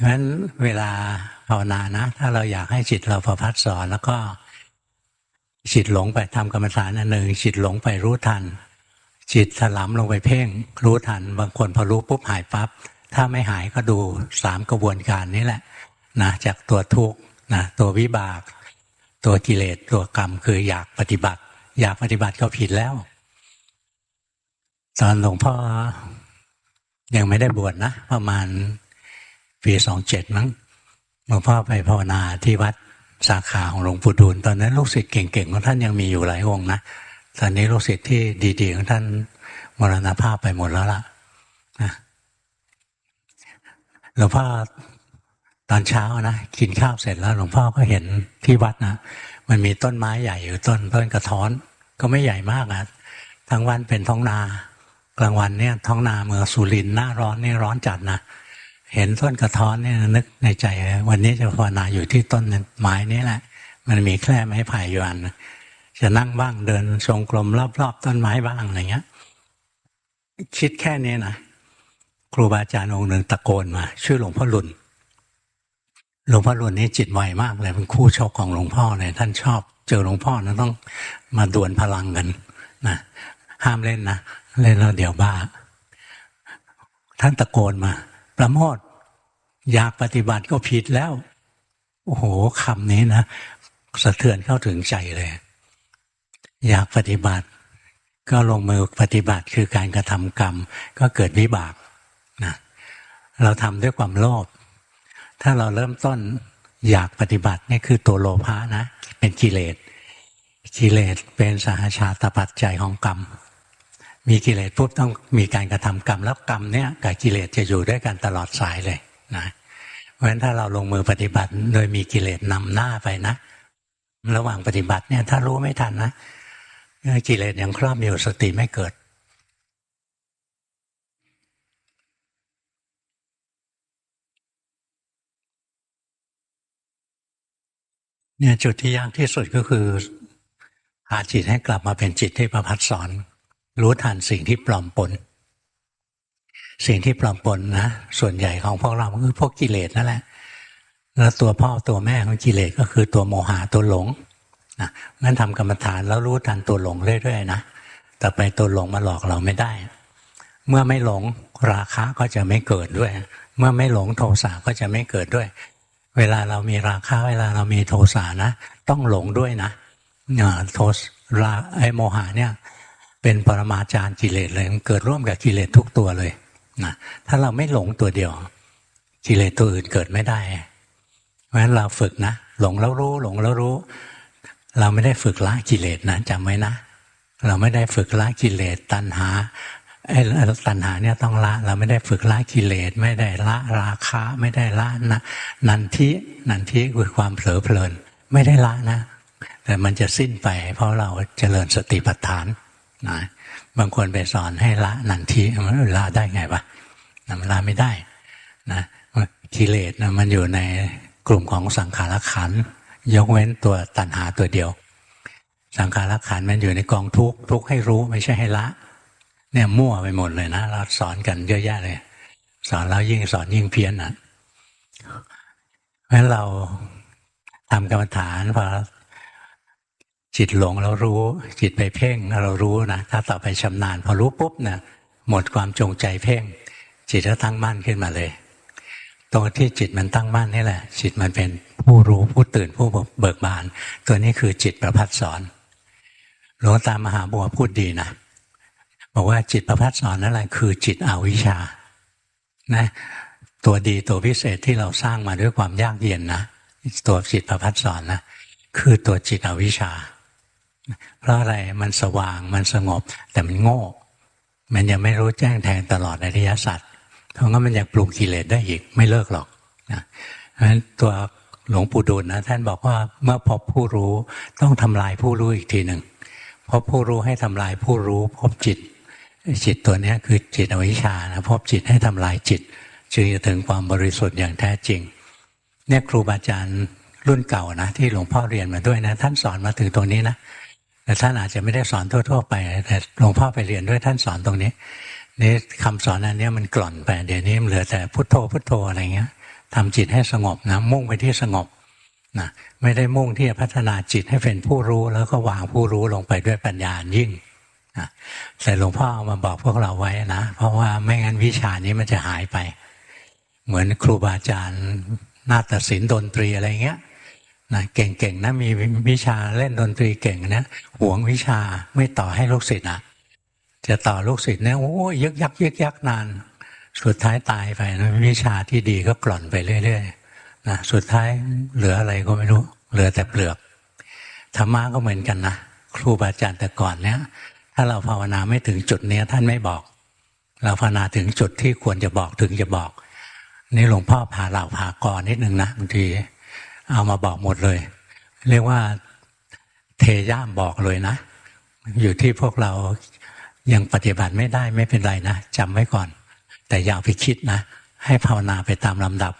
เพราะฉะนั้นเวลาภาวนานะ ถ้าเราอยากให้จิตเราประพัดสอนแล้วก็จิตหลงไปทำกรรมฐานอันหนึ่งจิตหลงไปรู้ทัน จิตถลำลงไปเพ่ง รู้ทัน บางคนพอรู้ปุ๊บหายปับ๊บถ้าไม่หายก็ดูสามกระบวนการนี้แหละนะจากตัวทุกข์นะตัววิบาก ตัวกิเลสตัวกรรมคืออยากปฏิบัติ อยากปฏิบัติก็ผิดแล้ว ตอนหลวงพ่อยังไม่ได้บวชนะ ประมาณ ปีสองเจ็ดมั้งหลวงพ่อไปภาวนาที่วัดสาขาของหลวงปู่ดูลตอนนั้นลูกศิษย์เก่งๆของท่านยังมีอยู่หลายองค์นะตอนนี้ลูกศิษย์ที่ดีๆของท่านมรณภาพไปหมดแล้วล่ะนะหลวงพ่อตอนเช้านะกินข้าวเสร็จแล้วหลวงพ่อก็เห็นที่วัดนะมันมีต้นไม้ใหญ่อยู่ต้นต้นกระท้อน ก็ไม่ใหญ่มากนะทั้งวันเป็นท้องนา กลางวันเนี่ยท้องนาเมืองสุรินทร์หน้าร้อนนี่ร้อนจัดนะ เห็นต้นกระท้อนเนี่ยนึกในใจ วันนี้จะภาวนาอยู่ที่ต้นไม้นี้แหละ มันมีแคร่ไม้ไผ่อยู่อันจะนั่งบ้างเดินทรงกลมรอบๆต้นไม้บ้างอะไรเงี้ย คิดแค่นี้นะครูบาอาจารย์องค์หนึ่งตะโกนมาชื่อหลวงพ่อหลุนหลวงพ่อหลุนนี่จิตไวมากเลยเป็นคู่ชกของหลวงพ่อเลยท่านชอบ เจอหลวงพ่อนะต้องมาดวลพลังกันนะห้ามเล่นนะเล่นแล้วเดี๋ยวบ้า ท่านตะโกนมา ประโมท อยากปฏิบัติก็ผิดแล้ว โอ้โหคำนี้นะสะเทือนเข้าถึงใจเลย อยากปฏิบัติ ก็ลงมือปฏิบัติคือการกระทำกรรม ก็เกิดวิบากนะเราทำด้วยความโลภถ้าเราเริ่มต้นอยากปฏิบัตินี่คือตัวโลภะนะ เป็นกิเลสกิเลสเป็นสหชาตปัจจัยของกรรม มีกิเลสปุ๊บต้องมีการกระทำกรรมแล้วกรรมเนี้ยกับกิเลสจะอยู่ด้วยกันตลอดสายเลยนะ ราะฉะนั้นถ้าเราลงมือปฏิบัติโดยมีกิเลสนำหน้าไปนะระหว่างปฏิบัติเนี่ย ถ้ารู้ไม่ทันนะกิเลสยังครอบอยู่สติไม่เกิด เนี่ยจุดที่ยากที่สุดก็คือหาจิตให้กลับมาเป็นจิตที่ประพัดสอน รู้ทันสิ่งที่ปลอมปน สิ่งที่ปลอมปนนะส่วนใหญ่ของพวกเราก็คือพวกกิเลสนั่นแหละแล้วตัวพ่อตัวแม่ของกิเลสก็คือตัวโมหะตัวหลงนะงั้นทำกรรมฐานแล้วรู้ทันตัวหลงเรื่อยๆนะแต่ไปตัวหลงมาหลอกเราไม่ได้ เมื่อไม่หลงราคะก็จะไม่เกิดด้วย เมื่อไม่หลงโทสะก็จะไม่เกิดด้วย เวลาเรามีราคะเวลาเรามีโทสะนะ ต้องหลงด้วยนะโทสราไอโมหะเนี่ย เป็นปรมาจารย์กิเลสเลยมันเกิดร่วมกับกิเลสทุกตัวเลย นะถ้าเราไม่หลงตัวเดียวกิเลสตัวอื่นเกิดไม่ได้เพราะฉะนั้นเราฝึกนะ หลงแล้วรู้หลงแล้วรู้ เราไม่ได้ฝึกละกิเลสนะจำไว้นะ เราไม่ได้ฝึกละกิเลสตัณหาไอ้ตัณหาเนี่ยต้องละ เราไม่ได้ฝึกละกิเลสไม่ได้ละราคะไม่ได้ละนะนันทินันทิคือความเผลอเพลิน ไม่ได้ละนะ แต่มันจะสิ้นไปเพราะเราเจริญสติปัฏฐาน นะบางคนไปสอนให้ละนันทิมันละได้ไงวะมันละไม่ได้นะกิเลสนะมันอยู่ในกลุ่มของสังขารขันยกเว้นตัวตัณหาตัวเดียว สังขารขันมันอยู่ในกองทุกทุกให้รู้ไม่ใช่ให้ละ เนี่ยมั่วไปหมดเลยนะเราสอนกันเยอะแยะเลย สอนแล้วยิ่งสอนยิ่งเพี้ยนอะเพราะเราทำกรรมฐานพอ จิตหลงเรารู้ จิตไปเพ่งเรารู้นะถ้าต่อไปชำนาญพอรู้ปุ๊บเนี่ยหมดความจงใจเพ่ง จิตก็ตั้งมั่นขึ้นมาเลยตรงที่จิตมันตั้งมั่นนี่แหละ จิตมันเป็นผู้รู้ผู้ตื่นผู้เบิกบาน ตัวนี้คือจิตประพัดสอนหลวงตามหาบัวพูดดีนะบอกว่าจิตประพัดสอนนั่นแหละคือจิตอวิชชา นะ ตัวดีตัวพิเศษที่เราสร้างมาด้วยความยากเย็นนะตัวจิตประพัดสอนนะคือตัวจิตอวิชชา เพราะอะไรมันสว่างมันสงบ แต่มันโง่ มันยังไม่รู้แจ้งแทงตลอดในริยสัตว์เพราะงั้นมันอยังปรุงกิเลสได้อีกไม่เลิกหรอกนะเพราะฉะนั้นตัวหลวงปู่ดูลนะท่านบอกว่าเมื่อพบผู้รู้ต้องทำลายผู้รู้อีกทีหนึ่งพบผู้รู้ให้ทำลายผู้รู้พบจิต จิตตัวนี้คือจิตอวิชชานะพบจิตให้ทำลายจิต จึงจะถึงความบริสุทธิ์อย่างแท้จริงเนี่ยครูบาอาจารย์รุ่นเก่านะที่หลวงพ่อเรียนมาด้วยนะ ท่านสอนมาถึงตรงนี้นะ แต่ท่านอาจจะไม่ได้สอนทั่ว ๆ ไป แต่หลวงพ่อไปเรียนด้วยท่านสอนตรงนี้นี่คำสอนอันนี้มันกล่อนไปเดี๋ยวนี้มันเหลือแต่พุทโธพุทโธอะไรเงี้ยทำจิตให้สงบนะมุ่งไปที่สงบนะไม่ได้มุ่งที่จะพัฒนาจิตให้เป็นผู้รู้แล้วก็วางผู้รู้ลงไปด้วยปัญญายิ่งนะแต่หลวงพ่อเอามาบอกพวกเราไว้นะเพราะว่าไม่งั้นวิชานี้มันจะหายไป เหมือนครูบาอาจารย์นาฏศิลป์ดนตรีอะไรเงี้ย นะเก่งๆนะมีวิชาเล่นดนตรีเก่งนะหวงวิชาไม่ต่อให้ลูกศิษย์อะ จะต่อลูกศิษย์เนี่ยโอ้ยยึกยักยึกยักนาน สุดท้ายตายไปนะวิชาที่ดีก็กล่อนไปเรื่อยๆนะสุดท้ายเหลืออะไรก็ไม่รู้ เหลือแต่เปลือกธรรมะก็เหมือนกันนะครูบาอาจารย์แต่ก่อนเนี้ยถ้าเราภาวนาไม่ถึงจุดเนี้ยท่านไม่บอก เราภาวนาถึงจุดที่ควรจะบอกถึงจะบอก นี่หลวงพ่อพาเหล่าพากรนิดนึงนะบางที เอามาบอกหมดเลย เรียกว่าเทย่ามบอกเลยนะ อยู่ที่พวกเรายังปฏิบัติไม่ได้ไม่เป็นไรนะจำไว้ก่อน แต่อย่าเอาไปคิดนะ ให้ภาวนาไปตามลำดับ